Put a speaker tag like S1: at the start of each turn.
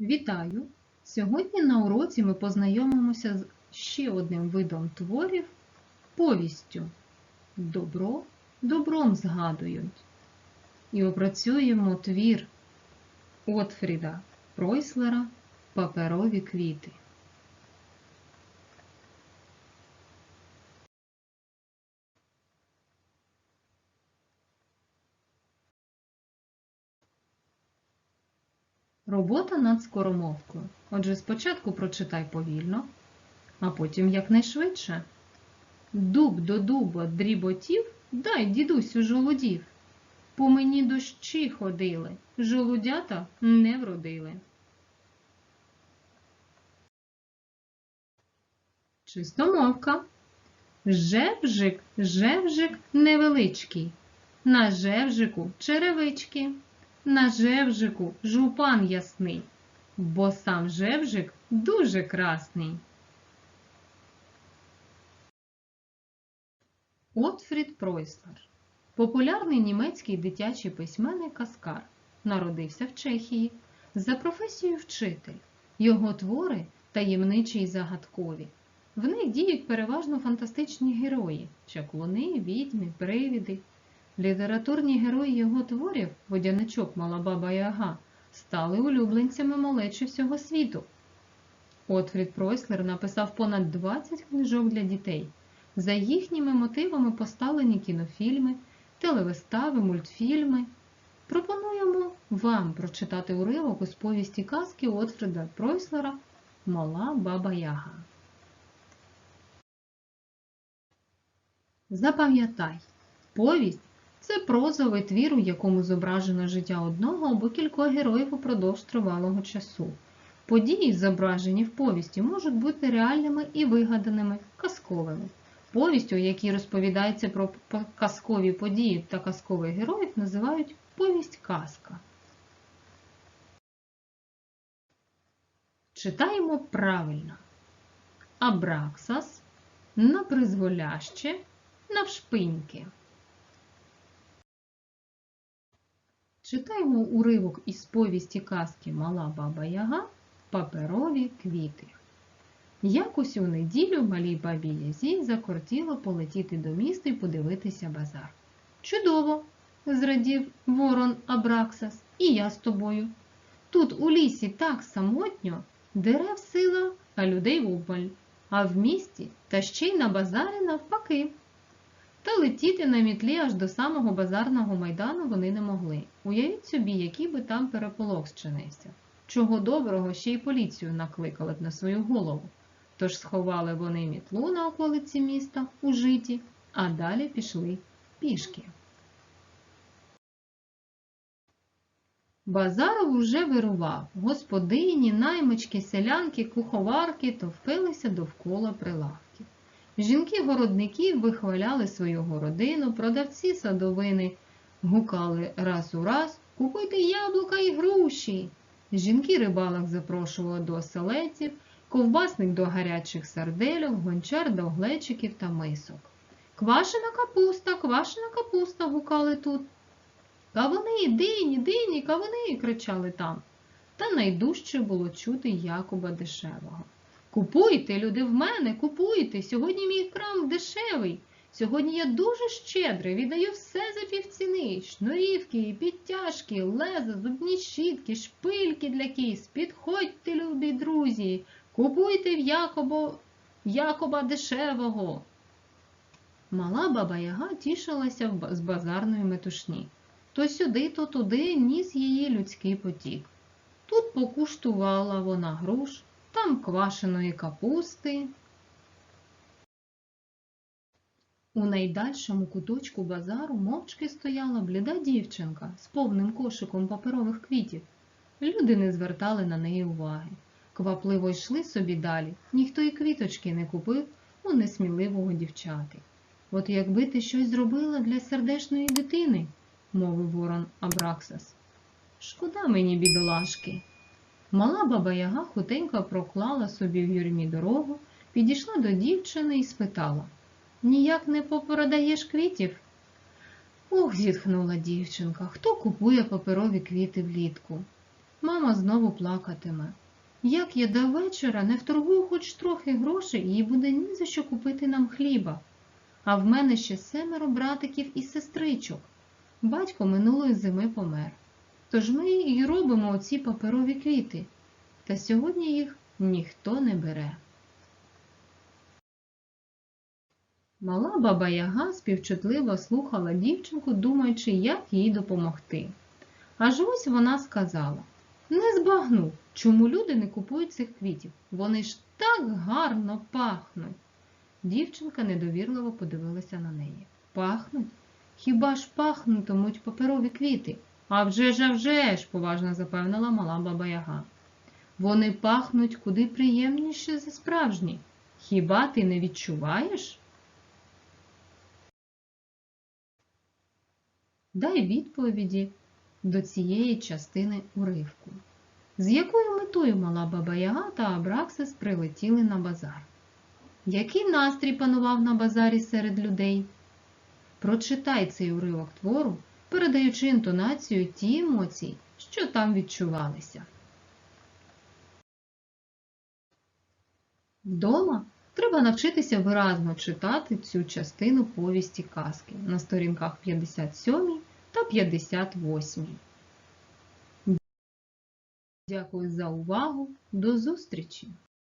S1: Вітаю! Сьогодні на уроці ми познайомимося з ще одним видом творів повістю. Добро добром згадують. І опрацюємо твір Отфріда Пройслера Паперові квіти. Робота над скоромовкою. Отже, спочатку прочитай повільно, а потім якнайшвидше. Дуб до дуба дріботів, дай дідусю жолудів. По мені дощі ходили, жолудята не вродили. Чистомовка. Жевжик, жевжик невеличкий. На жевжику черевички. На жевжику жупан ясний, бо сам жевжик дуже красний. Отфрід Пройслер Популярний німецький дитячий письменник Каскар. Народився в Чехії. За професією вчитель. Його твори таємничі й загадкові. В них діють переважно фантастичні герої чаклуни, відьми, привіди. Літературні герої його творів, водяничок Мала Баба Яга, стали улюбленцями малечі всього світу. Отфрід Пройслер написав понад 20 книжок для дітей. За їхніми мотивами поставлені кінофільми, телевистави, мультфільми. Пропонуємо вам прочитати уривок із повісті казки Отфріда Пройслера Мала Баба Яга. Запам'ятай, повість це прозовий твір, у якому зображено життя одного або кількох героїв упродовж тривалого часу. Події, зображені в повісті, можуть бути реальними і вигаданими, казковими. Повість, у якій розповідається про казкові події та казкових героїв, називають повість казка. Читаємо правильно. Абраксас на призволяще навшпиньки. Читаємо уривок із повісті казки Мала Баба Яга Паперові квіти. Якось у неділю малій бабі Язі закортіло полетіти до міста і подивитися базар. Чудово! зрадів ворон Абраксас, і я з тобою. Тут у лісі так самотньо, дерев сила, а людей вобваль, а в місті та ще й на базарі навпаки. Та летіти на мітлі аж до самого базарного майдану вони не могли. Уявіть собі, який би там переполох зчинився. Чого доброго ще й поліцію накликали б на свою голову. Тож сховали вони мітлу на околиці міста у житі, а далі пішли пішки. Базар уже вирував. Господині, наймички, селянки, куховарки товпилися довкола прилавків. Жінки-городники вихваляли свою городину, продавці садовини гукали раз у раз Купуйте яблука і груші. Жінки рибалок запрошували до оселеців, ковбасник до гарячих сардельок, гончар до глечиків та мисок. Квашена капуста, квашена капуста гукали тут. Кавуни, дині, дині, кавуни, кричали там. Та найдужче було чути Якуба дешевого. Купуйте, люди, в мене, купуйте. Сьогодні мій крам дешевий. Сьогодні я дуже щедрий, віддаю все за півціни. Шнурівки, підтяжки, леза, зубні щітки, шпильки для кіз. Підходьте, любі друзі, купуйте в Якобо, Якоба дешевого. Мала баба Яга тішилася з базарної метушні. То сюди, то туди ніс її людський потік. Тут покуштувала вона груш, там квашеної капусти. У найдальшому куточку базару мовчки стояла бліда дівчинка з повним кошиком паперових квітів. Люди не звертали на неї уваги. Квапливо йшли собі далі, ніхто і квіточки не купив у несміливого дівчати. От якби ти щось зробила для сердешної дитини, мовив ворон Абраксас. Шкода мені, бідолашки. Мала баба Яга хутенько проклала собі в юрмі дорогу, підійшла до дівчини і спитала Ніяк не попродаєш квітів? Ох, зітхнула дівчинка, хто купує паперові квіти влітку? мама знову плакатиме. Як я до вечора не вторгую хоч трохи грошей, їй буде ні за що купити нам хліба. А в мене ще семеро братиків і сестричок. Батько минулої зими помер. Тож ми й робимо оці паперові квіти. Та сьогодні їх ніхто не бере. Мала баба Яга співчутливо слухала дівчинку, думаючи, як їй допомогти. Аж ось вона сказала Не збагну, чому люди не купують цих квітів. Вони ж так гарно пахнуть. Дівчинка недовірливо подивилася на неї. Пахнуть? Хіба ж пахнутимуть паперові квіти? А вже ж, а вже ж, поважно запевнила мала баба Яга. Вони пахнуть куди приємніше за справжні. Хіба ти не відчуваєш? Дай відповіді до цієї частини уривку. З якою метою мала баба Яга та Абраксис прилетіли на базар? Який настрій панував на базарі серед людей? Прочитай цей уривок твору, передаючи інтонацію ті емоції, що там відчувалися. Вдома треба навчитися виразно читати цю частину повісті казки на сторінках 57 та 58. Дякую за увагу. До зустрічі!